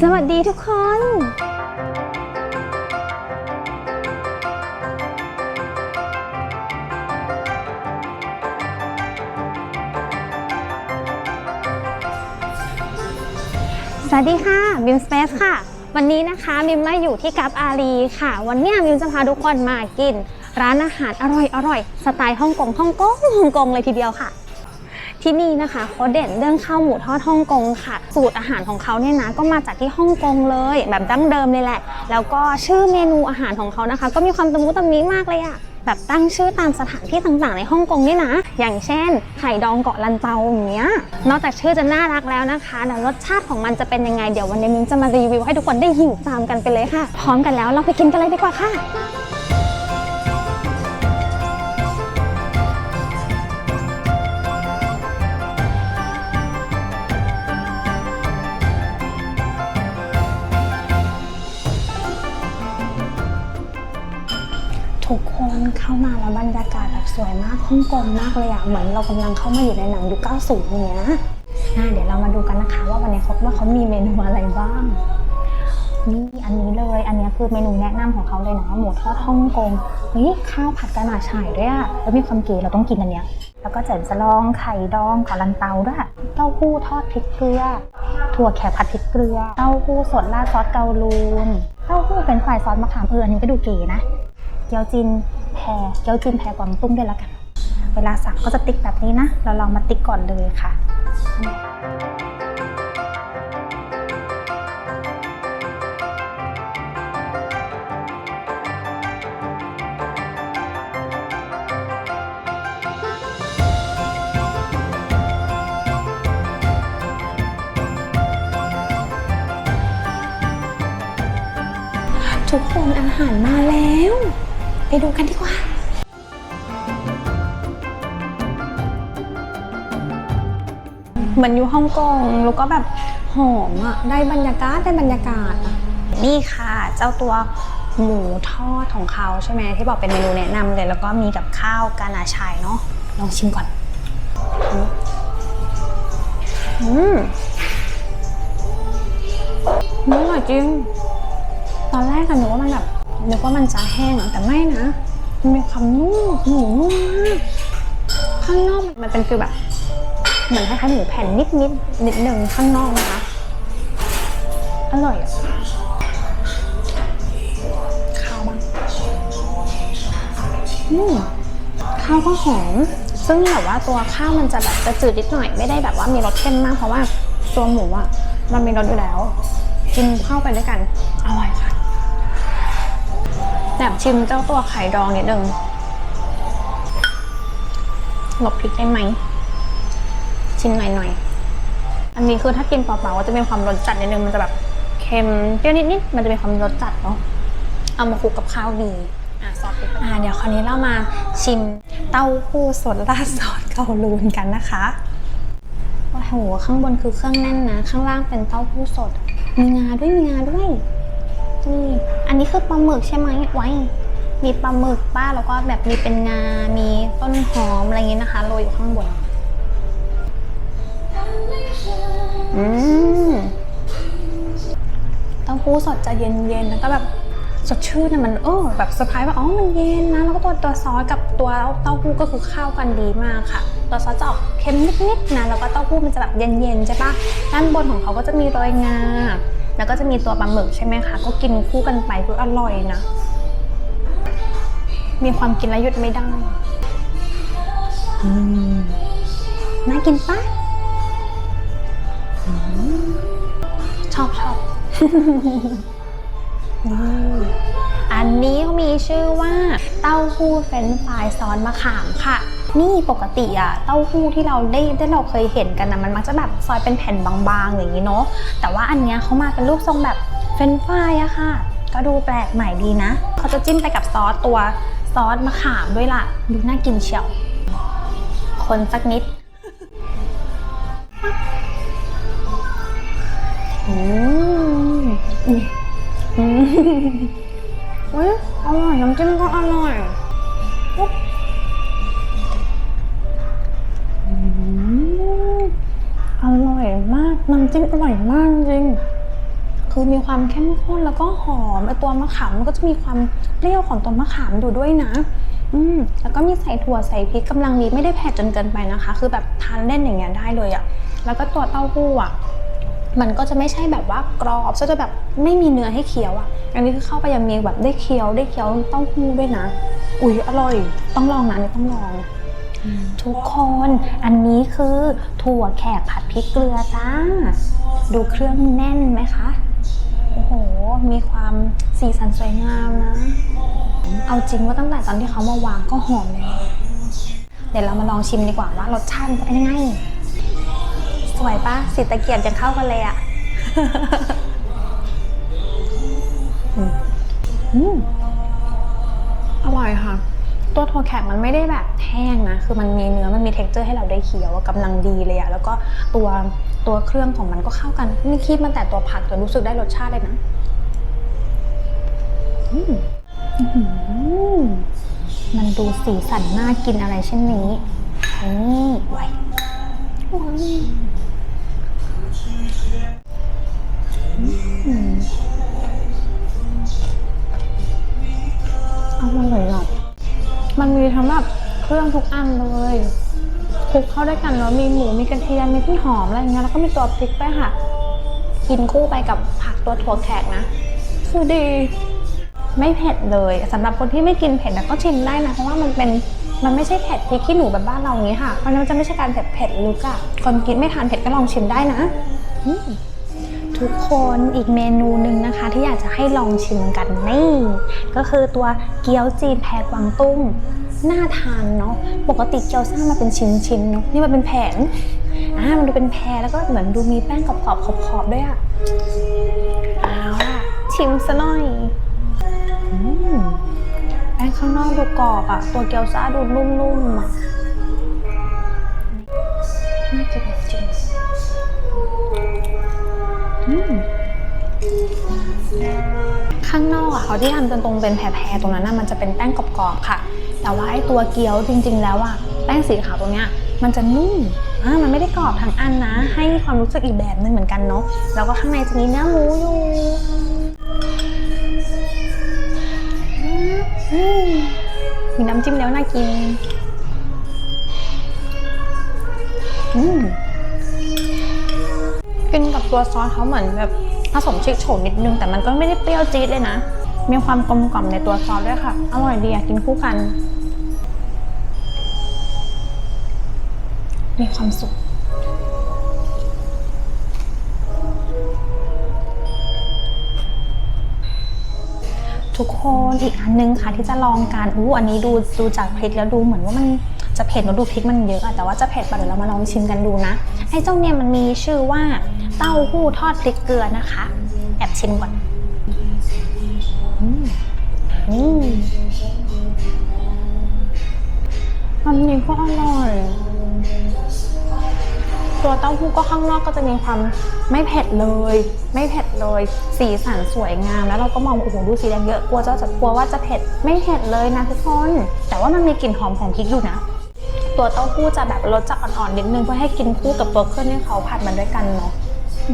สวัสดีทุกคน สวัสดีค่ะบิมสเปซค่ะ วันนี้นะคะบิมมาอยู่ที่กับอารีค่ะ วันนี้บิมจะพาทุกคนมากิน ร้านอาหารอร่อยอร่อยสไตล์ฮ่องกงฮ่องกงฮ่องกงเลยทีเดียวค่ะ ที่นี่นะคะเขาเด่นเรื่องข้าวหมูทอดฮ่องกงค่ะ สูตรอาหารของเขาเนี่ยนะก็มาจากที่ฮ่องกงเลย แบบดั้งเดิมเลยแหละ แล้วก็ชื่อเมนูอาหารของเขานะคะ ก็มีความตะมุตะมิมากเลยอะแบบตั้งชื่อตามสถานที่ต่างๆในฮ่องกงนี่นะ อย่างเช่น ไข่ดองเกาะลันเตาอย่างเงี้ย นอกจากชื่อจะน่ารักแล้วนะคะแล้วรสชาติของมันจะเป็นยังไง เดี๋ยววันนี้มิ้นจะมารีวิวให้ทุกคนได้หิวตามกันไปเลยค่ะ พร้อมกันแล้วเราไปกินกันเลยดีกว่าค่ะ ทุกคนเข้ามาแล้วบรรยากาศแบบสวยมากฮ่องกงมากเลยอะเหมือนเรากำลังเข้ามาอยู่ในหนังยุค90อย่างเงี้ยน่าเดี๋ยวเรามาดูกันนะคะ ว่าวันนี้เขาว่าเขามีเมนูอะไรบ้างนี่อันนี้เลย อันนี้คือเมนูแนะนำของเขาเลยนะหมูทอดฮ่องกงเฮ้ยข้าวผัดกระหน่ำฉ่ายด้วยอะแล้วมีความเก๋เราต้องกินอันเนี้ย แล้วก็เจ๋นสลองไข่ดองขอลันเตาด้วยเต้าหู้ทอดพริกเกลือ ถั่วแขกผัดพริกเกลือ เต้าหู้สดราดซอสเกาลูนเต้าหู้เป็นฝ่ายซอสมะขามเอออันนี้ก็ดูเก๋นะ เกี๊ยวจินแพรเกี๊ยวจินแพรกวางตุ้งด้วยแล้วกัน เวลาสั่งก็จะติ๊กแบบนี้นะ เราลองมาติ๊กก่อนเลยค่ะทุกคนอาหารมาแล้ว ไปดูกันดีกว่า เหมือนอยู่ฮ่องกงแล้วก็แบบหอมอะได้บรรยากาศได้บรรยากาศอะนี่ค่ะ เจ้าตัวหมูทอดของเขาใช่ไหมที่บอกเป็นเมนูแนะนำเลย แล้วก็มีกับข้าวกานาชัยเนาะลองชิมก่อน อืมอืมอร่อยจริง ตอนแรกอะนึกว่ามันแบบ นึกว่ามันจะแห้งแต่ไม่นะ มันมีความนุ่มหมูนุ่มมากข้างนอกมันเป็นฟีลแบบ เหมือนคล้ายๆหมูแผ่นนิดนิดๆนิดหนึ่งข้างนอกนะคะ อร่อยอะข้าวบ้างอืมข้าวก็หอม ซึ่งแบบว่าตัวข้าวมันจะแบบจะจืดนิดหน่อย ไม่ได้แบบว่ามีรสเข้มมากเพราะว่าตัวหมูอะมันมีรสอยู่แล้ว กินข้าวไปด้วยกัน แอบชิมเจ้าตัวไข่ดองนิดนึงหลบพริกได้ไหม ชิมหน่อยๆอันนี้คือถ้ากินเปล่าๆก็จะมีความรสจัดนิดนึงมันจะแบบเค็มเปรี้ยวนิดๆมันจะมีความรสจัดเนาะเอามาคลุกกับข้าวดีอะซอสพริกอะเดี๋ยวคราวนี้เรามาชิมเต้าหู้สดราดซอสเกาลูนกันนะคะโอ้โหข้างบนคือเครื่องแน่นนะ ข้างล่างเป็นเต้าหู้สด มีงาด้วยมีงาด้วย นี่อันนี้คือปลาหมึกใช่ไหมไว้มีปลาหมึกป้าแล้วก็แบบมีเป็นงา มีต้นหอมอะไรอย่างงี้นะคะโรยอยู่ข้างบน อืมเต้าหู้สดจะเย็นๆ แล้วก็แบบสดชื่นนะมันเออแบบเซอร์ไพรส์ว่าอ๋อมันเย็นนะ แล้วก็ตัวตัวซอสกับตัวเต้าหู้ก็คือเข้ากันดีมากค่ะ ตัวซอสจะออกเค็มนิดๆนะ แล้วก็เต้าหู้มันจะแบบเย็นๆใช่ปะด้านบนของเขาก็จะมีโรยงา แล้วก็จะมีตัวปลาหมึกใช่ไหมคะ ก็กินคู่กันไปคืออร่อยนะ มีความกินแล้วหยุดไม่ได้อืมน่ากินปะชอบชอบนี่อันนี้เขามีชื่อว่าเต้าหู้เฟรนช์ฟรายซอสมะขามค่ะ นี่ปกติอะเต้าหู้ที่เราได้ได้เราเคยเห็นกันนะมันมักจะแบบซอยเป็นแผ่นบางๆ อย่างนี้เนาะแต่ว่าอันเนี้ยเขามาเป็นรูปทรงแบบเฟรนฟรายอะค่ะ ก็ดูแปลกใหม่ดีนะเขาจะจิ้มไปกับซอสตัวซอสมะขามด้วยล่ะดูน่ากินเชียว คนสักนิดอืมอืมอืมอุ๊ยอร่อยน้ำจิ้มก็อร่อย มาก น้ำจิ้มอร่อยมากจริง คือมีความเข้มข้นแล้วก็หอมไอตัวมะขามมันก็จะมีความเปรี้ยวของตัวมะขามอยู่ด้วยนะ อืมแล้วก็มีใส่ถั่วใส่พริกกำลังดีไม่ได้เผ็ดจนเกินไปนะคะ คือแบบทานเล่นอย่างเงี้ยได้เลยอะแล้วก็ตัวเต้าหู้อะมันก็จะไม่ใช่แบบว่ากรอบซะจะแบบไม่มีเนื้อให้เคี้ยวอะอันนี้คือเข้าไปยังมีแบบได้เคี้ยวได้เคี้ยวเต้าหู้ด้วยนะ อุ๊ยอร่อย ต้องลองนะนนี้ต้องลอง ทุกคนอันนี้คือถั่วแขกผัดพริกเกลือจ้า ดูเครื่องแน่นไหมคะ โอ้โห มีความสีสันสวยงามนะ เอาจริงว่าตั้งแต่ตอนที่เขามาวางก็หอมเลยเดี๋ยวเรามาลองชิมดีกว่าว่ารสชาติจะเป็นยังไง สวยปะสีตะเกียบยังเข้ากันเลยอะอร่อยค่ะ ตัวถั่วแขกมันไม่ได้แบบแห้งนะ คือมันมีเนื้อ มันมีเท็กเจอร์ให้เราได้เคี้ยวอะกำลังดีเลยอะแล้วก็ตัวตัวเครื่องของมันก็เข้ากันนี่คิดมันแต่ตัวผักจนรู้สึกได้รสชาติเลยนะมันดูสีสันน่ากินอะไรเช่นนี้นี่ไว้ มันมีทั้งแบบเครื่องทุกอันเลยคลุกเข้าด้วยกันแล้วมีหมูมีกระเทียมมีต้นหอมอะไรอย่างเงี้ยแล้วก็มีตัวพริกไปค่ะ กินคู่ไปกับผักตัวถั่วแขกนะคือดี ไม่เผ็ดเลยสำหรับคนที่ไม่กินเผ็ดนะก็ชิมได้นะเพราะว่ามันเป็นมันไม่ใช่เผ็ดพริกขี้หนูแบบบ้านเราอย่างนี้ค่ะเพราะนั้นมันจะไม่ใช่การเผ็ดเผ็ดลึกอะคนกินไม่ทานเผ็ดก็ลองชิมได้นะอื ทุกคนอีกเมนูหนึ่งนะคะ ที่อยากจะให้ลองชิมกันนี่ ก็คือตัวเกี๊ยวจีนแพรกวางตุ้งน่าทานเนาะปกติเกี๊ยวซ่ามาเป็นชิ้นๆเนาะนี่มันเป็นแผงอ่ามันดูเป็นแพรแล้วก็เหมือนดูมีแป้งกรอบๆขอบๆด้วยอะเอาล่ะชิมซะหน่อยอืมแป้งข้างนอกดูกรอบอะตัวเกี๊ยวซ่าดูนุ่มๆอะน่ากิน ข้างนอกอะเขาที่ทำจนตรงเป็นแผ่ๆตรงนั้นน่ะมันจะเป็นแป้งกรอบๆค่ะ แต่ว่าไอ้ตัวเกี๊ยวจริง ๆ แล้วอะแป้งสีขาวตรงเนี้ยมันจะนุ่มอ่ามันไม่ได้กรอบทั้งอันนะ ให้ความรู้สึกอีกแบบนึงเหมือนกันเนาะแล้วก็ข้างในจะมีเนื้อหมูอยู่อืมมีน้ำจิ้มแล้วน่ากินอืมกินกับตัวซอสเขาเหมือนแบบ ผสมชิคโฉมนิดนึง แต่มันก็ไม่ได้เปรี้ยวจี๊ดเลยนะ มีความกลมกล่อมในตัวซอสด้วยค่ะ อร่อยดีอะกินคู่กัน มีความสุขทุกคนอีกอันนึงค่ะที่จะลองกันอู้อันนี้ดูดูจากพริกแล้วดูเหมือนว่ามันจะเผ็ดแล้วดูพริกมันเยอะอะแต่ว่าจะเผ็ดปะเดี๋ยวเรามาลองชิมกันดูนะไอ้เจ้าเนี่ยมันมีชื่อว่า เต้าหู้ทอดพริกเกลือนะคะ แอบชิมก่อนอืมอืมอันนี้ก็อร่อย ตัวเต้าหู้ก็ข้างนอกก็จะมีความไม่เผ็ดเลย ไม่เผ็ดเลย สีสันสวยงาม แล้วเราก็มองโอ้โหดูสีแดงเยอะกลัวจะจะกลัวว่าจะเผ็ดไม่เผ็ดเลยนะทุกคน แต่ว่ามันมีกลิ่นหอมของพริกอยู่นะ ตัวเต้าหู้จะแบบรสจะอ่อนๆนิดนึงเพื่อให้กินคู่กับตัวเครื่องที่เขาผัดมันด้วยกันเนาะ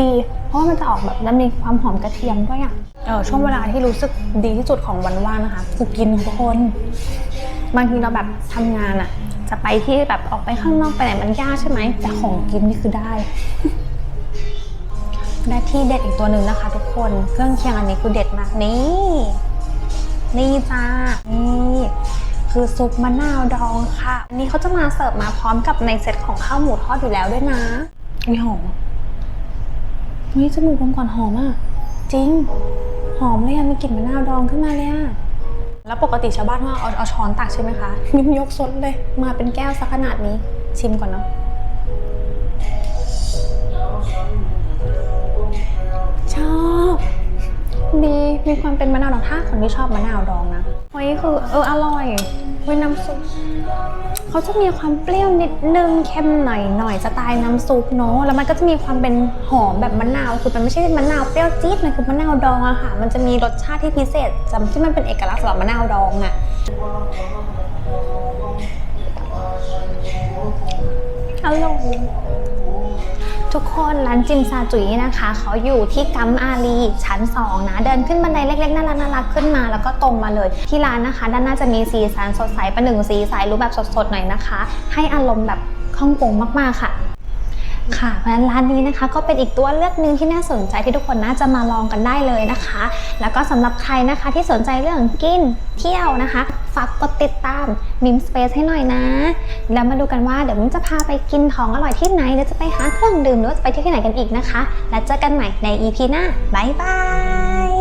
ดี เพราะว่ามันจะออกแบบแล้วมีความหอมกระเทียมด้วยอะเออช่วงเวลาที่รู้สึกดีที่สุดของวันว่างนะคะคือกินทุกคนบางทีเราแบบทำงานอะ จะไปที่แบบออกไปข้างนอกไปไหนมันยากใช่ไหมแต่ของกินนี่คือได้และที่เด็ดอีกตัวหนึ่งนะคะ ทุกคนเครื่องเคียงอันนี้คือเด็ดมากนี่ นี่จ้านี่คือซุปมะนาวดองค่ะ อันนี้เขาจะมาเสิร์ฟมาพร้อมกับในเซตของข้าวหมูทอดอยู่แล้วด้วยนะมีหอม นี่จมูกผมก่อนหอมอะ จริง หอมเลยอะมีกลิ่นมะนาวดองขึ้นมาเลยอะแล้วปกติชาวบ้านว่าเอาเอาช้อนตักใช่ไหมคะยกยกซดเลย มาเป็นแก้วสักขนาดนี้ชิมก่อนเนาะชอบดีมีความเป็นมะนาวดองถ้าคนที่ชอบมะนาวดองนะเฮ้ยคือเอออร่อยเว้ยน้ำซุป เขาจะมีความเปรี้ยวนิดนึงเค็มหน่อยหน่อยสไตล์น้ำซุปเนาะแล้วมันก็จะมีความเป็นหอมแบบมะนาวคือมันไม่ใช่มะนาวเปรี้ยวจี๊ดมันคือมะนาวดองอะค่ะ มันจะมีรสชาติที่พิเศษจำที่มันเป็นเอกลักษณ์สำหรับมะนาวดองอะอร่อย ทุกคนร้านจิมซาจุยนะคะเขาอยู่ที่กัมอารีชั้น 2 นะ เดินขึ้นบันไดเล็กๆน่ารักน่ารักขึ้นมา แล้วก็ตรงมาเลย ที่ร้านนะคะ ด้านหน้าจะมีสีสันสดใสประหนึ่งสีสายรูปแบบสดๆหน่อยนะคะ ให้อารมณ์แบบฮ่องกงมากๆค่ะ ค่ะเพราะฉะนั้นร้านนี้นะคะก็เป็นอีกตัวเลือกหนึ่งที่น่าสนใจที่ทุกคนน่าจะมาลองกันได้เลยนะคะ แล้วก็สำหรับใครนะคะที่สนใจเรื่องกินเที่ยวนะคะฝากกดติดตามมิมสเปซให้หน่อยนะ แล้วมาดูกันว่าเดี๋ยวมิมจะพาไปกินของอร่อยที่ไหนเดี๋ยวจะไปหาเครื่องดื่มหรือว่าจะไปที่ยวที่ไหนกันอีกนะคะ แล้วเจอกันใหม่ใน EP หน้าบ๊ายบาย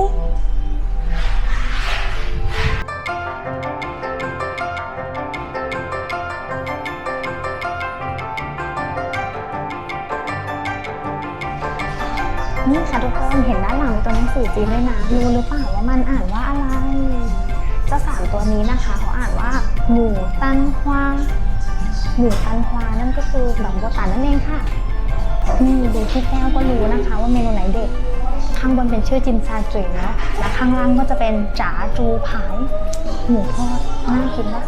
ตัวหนังสือจีนด้วยนะรู้หรือเปล่าว่ามันอ่านว่าอะไรเจ้าสามตัวนี้นะคะเขาอ่านว่า หมูตันฮวาหมูตันฮวานั่นก็คือดอกบัวตันนั่นเองค่ะนี่ดูที่แก้วก็รู้นะคะว่าเมนูไหนเด็ดข้างบนเป็นชื่อจิมซาจุ๋ยนะและข้างล่างก็จะเป็นจ๋าจูผายหมูทอดน่ากินมาก